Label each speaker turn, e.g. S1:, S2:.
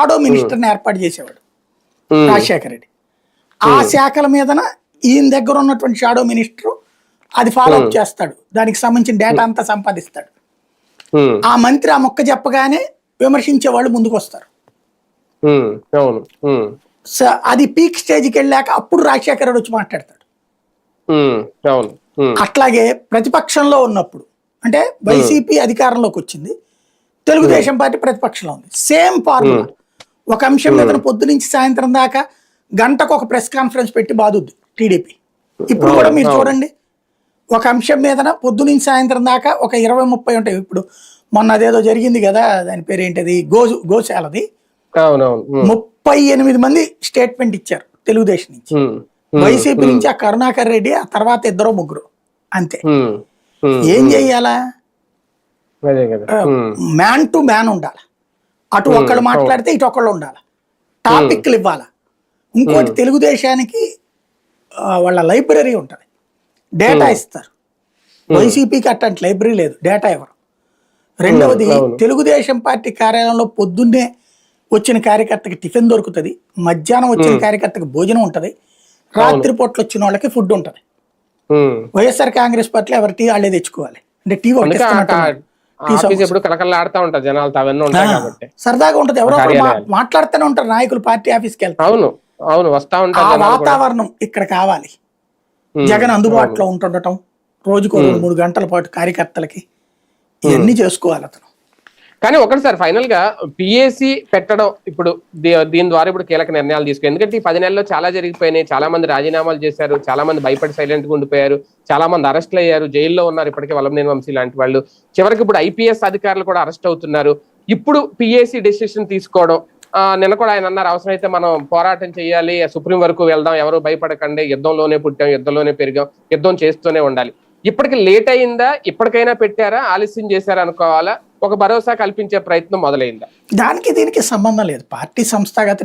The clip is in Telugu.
S1: ఆడో మినిస్టర్ని ఏర్పాటు చేసేవాడు రాజశేఖర రెడ్డి. ఆ శాఖల మీదన ఈయన దగ్గర ఉన్నటువంటి షాడో మినిస్టర్ అది ఫాలో అప్ చేస్తాడు. దానికి సంబంధించిన డేటా అంతా సంపాదిస్తాడు. ఆ మంత్రి ఆ మొక్క చెప్పగానే విమర్శించే వాళ్ళు ముందుకు వస్తారు. అది పీక్ స్టేజ్కి వెళ్ళాక అప్పుడు రాజశేఖర రెడ్డి వచ్చి మాట్లాడతాడు. అట్లాగే ప్రతిపక్షంలో ఉన్నప్పుడు అంటే వైసీపీ అధికారంలోకి వచ్చింది తెలుగుదేశం పార్టీ ప్రతిపక్షంలో ఉంది. సేమ్ ఫార్ములా ఒక అంశం మీద పొద్దు నుంచి సాయంత్రం దాకా గంటకు ఒక ప్రెస్ కాన్ఫరెన్స్ పెట్టి బాదుద్ది టీడీపీ. ఇప్పుడు కూడా మీరు చూడండి ఒక అంశం మీద పొద్దు నుంచి సాయంత్రం దాకా ఒక ఇరవై ముప్పై ఉంటాయి. ఇప్పుడు మొన్న అదేదో జరిగింది కదా దాని పేరు ఏంటిది? గో గోశాలది. ముప్పై ఎనిమిది మంది స్టేట్మెంట్ ఇచ్చారు తెలుగుదేశం నుంచి. వైసీపీ నుంచి ఆ కరుణాకర్ రెడ్డి ఆ తర్వాత ఇద్దరు ముగ్గురు. అంతే. ఏం చెయ్యాలా మ్యాన్ టు మ్యాన్ ఉండాలి? అటు ఒకళ్ళు మాట్లాడితే ఇటు ఒకళ్ళు ఉండాలి. టాపిక్లు ఇవ్వాలా. ఇంకోటి తెలుగుదేశానికి వాళ్ళ లైబ్రరీ ఉంటుంది. డేటా ఇస్తారు. వైసీపీకి అట్లాంటి లైబ్రరీ లేదు. డేటా ఇవ్వరు రెండవది. తెలుగుదేశం పార్టీ కార్యాలయంలో పొద్దున్నే వచ్చిన కార్యకర్తకి టిఫిన్ దొరుకుతుంది. మధ్యాహ్నం వచ్చిన కార్యకర్తకి భోజనం ఉంటుంది. రాత్రి పూట్ల వచ్చిన వాళ్ళకి ఫుడ్ ఉంటుంది. వైఎస్ఆర్ కాంగ్రెస్ పార్టీలో ఎవరి టీ వాళ్ళే తెచ్చుకోవాలి. అంటే టీ
S2: ఎప్పుడు కలకల్లాడుతూ ఉంటారు జనాలతో అవన్నీ ఉంటాయి కాబట్టి.
S1: సరదాగా ఉంటది. ఎవరో. మాట్లాడుతూనే ఉంటారు నాయకులు పార్టీ ఆఫీస్కి వెళ్తారు
S2: అవును అవును వస్తా ఉంటారు.
S1: వాతావరణం ఇక్కడ కావాలి. జగన్ అందుబాటులో ఉంటుండటం రోజుకు రెండు మూడు గంటల పాటు కార్యకర్తలకి ఇవన్నీ చేసుకోవాలి అతను.
S2: కానీ ఒకటి సార్ ఫైనల్గా పిఏసి పెట్టడం ఇప్పుడు దీ- దీని ద్వారా ఇప్పుడు కీలక నిర్ణయాలు తీసుకు ఎందుకంటే ఈ పది నెలల్లో చాలా జరిగిపోయినాయి. చాలా మంది రాజీనామాలు చేశారు. చాలా మంది భయపడి సైలెంట్గా ఉండిపోయారు. చాలా మంది అరెస్ట్లు అయ్యారు. జైల్లో ఉన్నారు ఇప్పటికే వల్లభనేని వంశీ లాంటి వాళ్ళు. చివరికి ఇప్పుడు ఐపీఎస్ అధికారులు కూడా అరెస్ట్ అవుతున్నారు. ఇప్పుడు పిఏసి డెసిషన్ తీసుకోవడం నిన్న కూడా ఆయన అన్నారు అవసరమైతే మనం పోరాటం చేయాలి. సుప్రీం వరకు వెళ్దాం. ఎవరు భయపడకండి. యుద్ధంలోనే పుట్టాం. యుద్ధంలోనే పెరిగాం. యుద్ధం చేస్తూనే ఉండాలి. ఇప్పటికి లేట్ అయిందా? ఇప్పటికైనా పెట్టారా? ఆలస్యం చేశారా అనుకోవాలా? ఒక భరోసా కల్పించే ప్రయత్నం మొదలైందా.
S1: దానికి దీనికి సంబంధం లేదు. పార్టీ సంస్థాగత